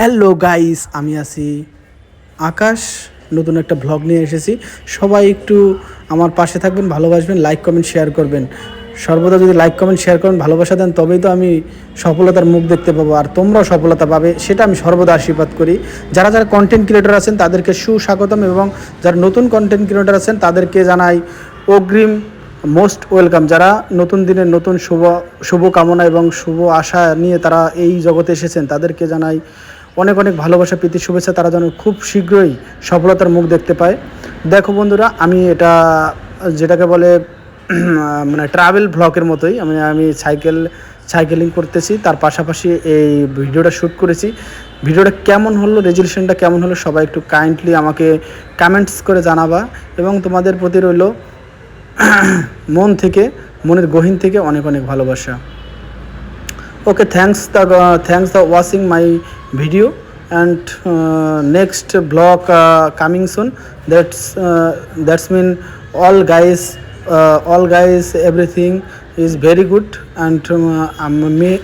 Hello guys আমি আছি আকাশ। নতুন একটা ভ্লগ নিয়ে এসেছি। সবাই একটু আমার পাশে থাকবেন, ভালোবাসবেন লাইক কমেন্ট শেয়ার করবেন। সর্বদা যদি লাইক কমেন্ট শেয়ার করেন, ভালোবাসা দেন, তবেই তো আমি সফলতার মুখ দেখতে পাবো। আর তোমরাও সফলতা পাবে, সেটা আমি সর্বদা আশীর্বাদ করি। যারা যারা কন্টেন্ট ক্রিয়েটর আছেন, তাদেরকে সুস্বাগতম এবং যারা নতুন কন্টেন্ট ক্রিয়েটর আছেন, তাদেরকে জানাই অগ্রিম মোস্ট ওয়েলকাম যারা নতুন দিনের নতুন শুভ শুভ কামনা এবং শুভ আশা নিয়ে তারা এই জগতে এসেছেন, তাদেরকে জানাই অনেক অনেক ভালোবাসা প্রীতি শুভেচ্ছা তারা যেন খুব শীঘ্রই সফলতার মুখ দেখতে পায়। দেখো বন্ধুরা আমি এটা যেটাকে বলে মানে ট্রাভেল ব্লগের মতোই আমি আমি সাইকেল সাইকেলিং করতেছি। তার পাশাপাশি এই ভিডিওটা শ্যুট করেছি। ভিডিওটা কেমন হলো রেজলিউশনটা কেমন হলো সবাই একটু কাইন্ডলি আমাকে কমেন্টস করে জানাবা। এবং তোমাদের প্রতি রইল মন থেকে মনের গহীন থেকে অনেক অনেক ভালোবাসা। Okay thanks the uh, the watching my video and uh, next vlog uh, coming soon that's uh, that's mean all guys uh, all guys everything is very good and um, um, may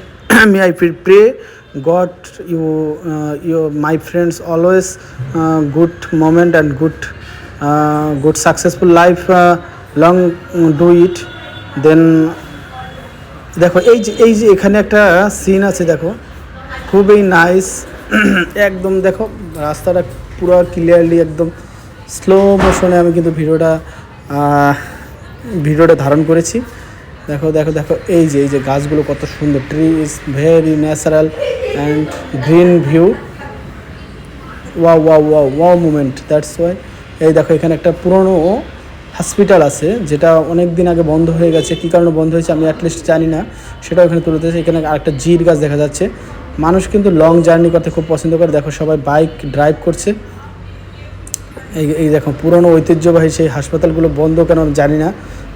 may i pray- god you uh, you my friends always uh, good moment and good uh, good successful life uh, long do it then দেখো এই যে এই যে এখানে একটা scene আছে দেখো খুবই নাইস একদম দেখো, রাস্তাটা পুরো ক্লিয়ারলি একদম স্লো মোশনে আমি কিন্তু ভিডিওটা ভিডিওটা ধারণ করেছি। দেখো দেখো দেখো, এই যে এই যে গাছগুলো কত সুন্দর tree is very natural and green view ওয়া ওয়া ওয়া ওয়া মুমেন্ট দ্যাটস ওয়াই এই দেখো, এখানে একটা পুরনো হসপিটাল আছে, যেটা অনেক দিন আগে বন্ধ হয়ে গেছে। কী কারণে বন্ধ হয়েছে আমি অ্যাটলিস্ট জানি না। সেটাও এখানে তুলে দিয়েছে এখানে আরেকটা জির গাছ দেখা যাচ্ছে। মানুষ কিন্তু লং জার্নি করতে খুব পছন্দ করে। দেখো সবাই বাইক ড্রাইভ করছে। এই এই দেখো, পুরনো ঐতিহ্যবাহী সেই হাসপাতালগুলো বন্ধ কেন আমি জানি না।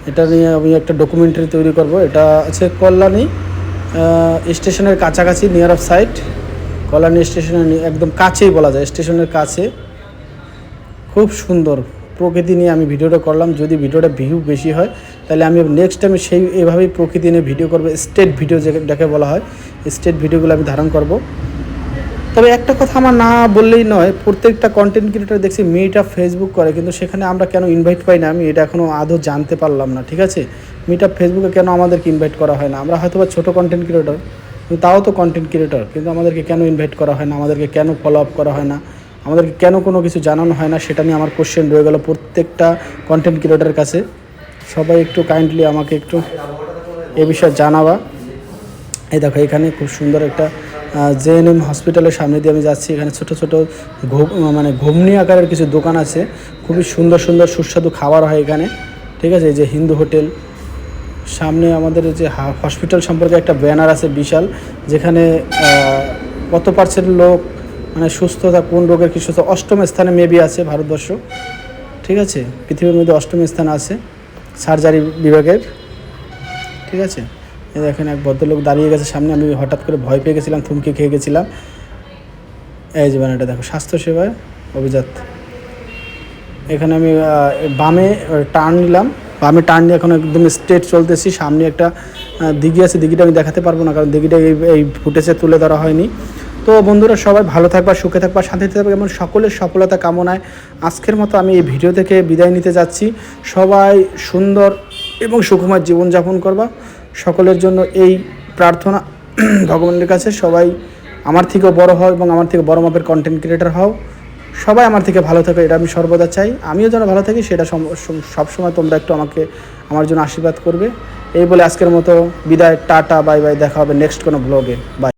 এটা নিয়ে আমি একটা ডকুমেন্টারি তৈরি করব। এটা আছে কল্যাণী স্টেশনের কাছাকাছি নিয়ার অফ সাইট কল্যাণী স্টেশনের একদম কাছেই বলা যায়, স্টেশনের কাছে। খুব সুন্দর প্রকৃতি নিয়ে আমি ভিডিওটা করলাম। যদি ভিডিওটা ভিউ বেশি হয়, তাহলে আমি নেক্সট টাইম সেই, এভাবেই প্রকৃতি নিয়ে ভিডিও করব। স্টেট ভিডিও যেটাকে বলা হয়। স্টেট ভিডিওগুলো আমি ধারণ করব। তবে একটা কথা আমার না বললেই নয়, প্রত্যেকটা কন্টেন্ট ক্রিয়েটার দেখছি আপ ফেসবুক করে, কিন্তু সেখানে আমরা কেন ইনভাইট পাই না আমি এটা এখনও আদৌ জানতে পারলাম না, ঠিক আছে? মিট ফেসবুকে কেন আমাদেরকে ইনভাইট করা হয় না? আমরা হয়তো বা ছোটো কন্টেন্ট ক্রিয়েটর তাও তো কন্টেন্ট ক্রিয়েটর কিন্তু আমাদেরকে কেন ইনভাইট করা হয় না? আমাদেরকে কেন ফলো আপ করা হয় না? আমাদেরকে কেন কোনো কিছু জানানো হয় না? সেটা নিয়ে আমার কোশ্চেন রয়ে গেল প্রত্যেকটা কন্টেন্ট ক্রিয়েটারের কাছে। সবাই একটু কাইন্ডলি আমাকে একটু এ বিষয়ে জানাবা। এই দেখো, এখানে খুব সুন্দর একটা জেএনএম হসপিটালের সামনে দিয়ে আমি যাচ্ছি। এখানে ছোট ছোট মানে ঘুমনি আকারের কিছু দোকান আছে। খুবই সুন্দর সুন্দর, সুস্বাদু খাবার হয় এখানে। ঠিক আছে, এই যে হিন্দু হোটেল। সামনে আমাদের যে হসপিটাল সম্পর্কে একটা ব্যানার আছে বিশাল, যেখানে কত পার্সেন্ট লোক মানে সুস্থতা, কোন রোগের কি সুস্থ অষ্টম স্থানে মেবি আছে ভারতবর্ষ। ঠিক আছে, পৃথিবীর মধ্যে অষ্টম স্থান আছে, সার্জারি বিভাগের। ঠিক আছে দেখেন এক ভদ্রলোক দাঁড়িয়ে গেছে সামনে, আমি হঠাৎ করে ভয় পেয়ে গেছিলাম, থুমকি খেয়ে গেছিলাম। এই যে ব্যানারটা দেখো, স্বাস্থ্যসেবায় অভিজাত। এখানে আমি বামে টার্ন নিলাম। বামে টার্ন নিয়ে এখন একদম স্ট্রেট চলতেছি। সামনে একটা দিঘি আছে, দিঘিটা আমি দেখাতে পারব না, কারণ দিঘিটা এই এই ফুটেজে তুলে ধরা হয়নি। তো বন্ধুরা, সবাই ভালো থাকবা, সুখে থাকবা, শান্তি থাকবে, এবং সকলের সফলতা কামনায় আজকের মতো আমি এই ভিডিও থেকে বিদায় নিতে যাচ্ছি। সবাই সুন্দর এবং সুখময় জীবনযাপন করবা। সকলের জন্য এই প্রার্থনা ভগবানের কাছে সবাই আমার থেকেও বড় হও এবং আমার থেকে বড় মাপের কন্টেন্ট ক্রিয়েটার হও। সবাই আমার থেকে ভালো থাকে, এটা আমি সর্বদা চাই। আমিও যেন ভালো থাকি, সেটা সম- সম- সবসময় তোমরা একটু আমাকে, আমার জন্য আশীর্বাদ করবে। এই বলে আজকের মতো বিদায়, টাটা, বাই বাই, দেখা হবে নেক্সট কোনো ব্লগে বাই